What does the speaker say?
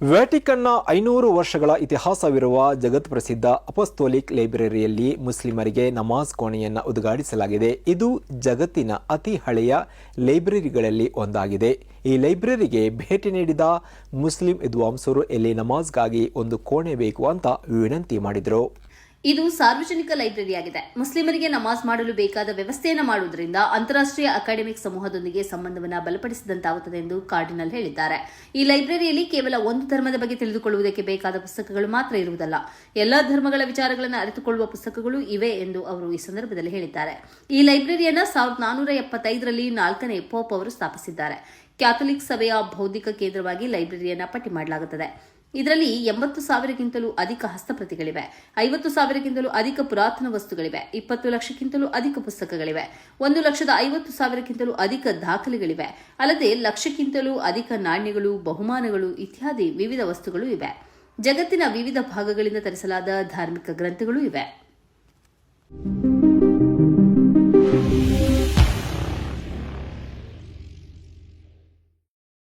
ವ್ಯಾಟಿಕನ್ನ ಐನೂರು ವರ್ಷಗಳ ಇತಿಹಾಸವಿರುವ ಜಗತ್ ಪ್ರಸಿದ್ಧ ಅಪಸ್ತೋಲಿಕ್ ಲೈಬ್ರರಿಯಲ್ಲಿ ಮುಸ್ಲಿಮರಿಗೆ ನಮಾಜ್ ಕೋಣೆಯನ್ನು ಉದ್ಘಾಟಿಸಲಾಗಿದೆ. ಇದು ಜಗತ್ತಿನ ಅತಿ ಹಳೆಯ ಲೈಬ್ರರಿಗಳಲ್ಲಿ ಒಂದಾಗಿದೆ. ಈ ಲೈಬ್ರರಿಗೆ ಭೇಟಿ ನೀಡಿದ ಮುಸ್ಲಿಂ ವಿದ್ವಾಂಸರು ಇಲ್ಲಿ ನಮಾಜ್ಗಾಗಿ ಒಂದು ಕೋಣೆ ಬೇಕು ಅಂತ ವಿನಂತಿ ಮಾಡಿದರು. ಇದು ಸಾರ್ವಜನಿಕ ಲೈಬ್ರರಿಯಾಗಿದೆ. ಮುಸ್ಲಿಮರಿಗೆ ನಮಾಜ್ ಮಾಡಲು ಬೇಕಾದ ವ್ಯವಸ್ಥೆಯನ್ನು ಮಾಡುವುದರಿಂದ ಅಂತಾರಾಷ್ಟ್ರೀಯ ಅಕಾಡೆಮಿಕ್ ಸಮೂಹದೊಂದಿಗೆ ಸಂಬಂಧವನ್ನು ಬಲಪಡಿಸಿದಂತಾಗುತ್ತದೆ ಎಂದು ಕಾರ್ಡಿನಲ್ ಹೇಳಿದ್ದಾರೆ. ಈ ಲೈಬ್ರರಿಯಲ್ಲಿ ಕೇವಲ ಒಂದು ಧರ್ಮದ ಬಗ್ಗೆ ತಿಳಿದುಕೊಳ್ಳುವುದಕ್ಕೆ ಬೇಕಾದ ಪುಸ್ತಕಗಳು ಮಾತ್ರ ಇರುವುದಲ್ಲ. ಎಲ್ಲಾ ಧರ್ಮಗಳ ವಿಚಾರಗಳನ್ನು ಅರಿತುಕೊಳ್ಳುವ ಪುಸ್ತಕಗಳು ಇವೆ ಎಂದು ಅವರು ಈ ಸಂದರ್ಭದಲ್ಲಿ ಹೇಳಿದ್ದಾರೆ. ಈ ಲೈಬ್ರರಿಯನ್ನು ಸಾವಿರದ ನಾನೂರ ಎಪ್ಪತ್ತೈದರಲ್ಲಿ ನಾಲ್ಕನೇ ಪೋಪ್ ಅವರು ಸ್ಥಾಪಿಸಿದ್ದಾರೆ. ಕ್ಯಾಥೋಲಿಕ್ ಸಭೆಯ ಬೌದ್ಧಿಕ ಕೇಂದ್ರವಾಗಿ ಲೈಬ್ರರಿಯನ್ನು ಪಟ್ಟಿ ಮಾಡಲಾಗುತ್ತದೆ. ಇದರಲ್ಲಿ ಎಂಬತ್ತು ಸಾವಿರಕ್ಕಿಂತಲೂ ಅಧಿಕ ಹಸ್ತಪ್ರತಿಗಳಿವೆ. ಐವತ್ತು ಸಾವಿರಕ್ಕಿಂತಲೂ ಅಧಿಕ ಪುರಾತನ ವಸ್ತುಗಳಿವೆ. ಇಪ್ಪತ್ತು ಲಕ್ಷಕ್ಕಿಂತಲೂ ಅಧಿಕ ಪುಸ್ತಕಗಳಿವೆ. ಒಂದು ಲಕ್ಷದ ಐವತ್ತು ಸಾವಿರಕ್ಕಿಂತಲೂ ಅಧಿಕ ದಾಖಲೆಗಳಿವೆ. ಅಲ್ಲದೆ ಲಕ್ಷಕ್ಕಿಂತಲೂ ಅಧಿಕ ನಾಣ್ಯಗಳು, ಬಹುಮಾನಗಳು ಇತ್ಯಾದಿ ವಿವಿಧ ವಸ್ತುಗಳು ಇವೆ. ಜಗತ್ತಿನ ವಿವಿಧ ಭಾಗಗಳಿಂದ ತರಿಸಲಾದ ಧಾರ್ಮಿಕ ಗ್ರಂಥಗಳೂ ಇವೆ.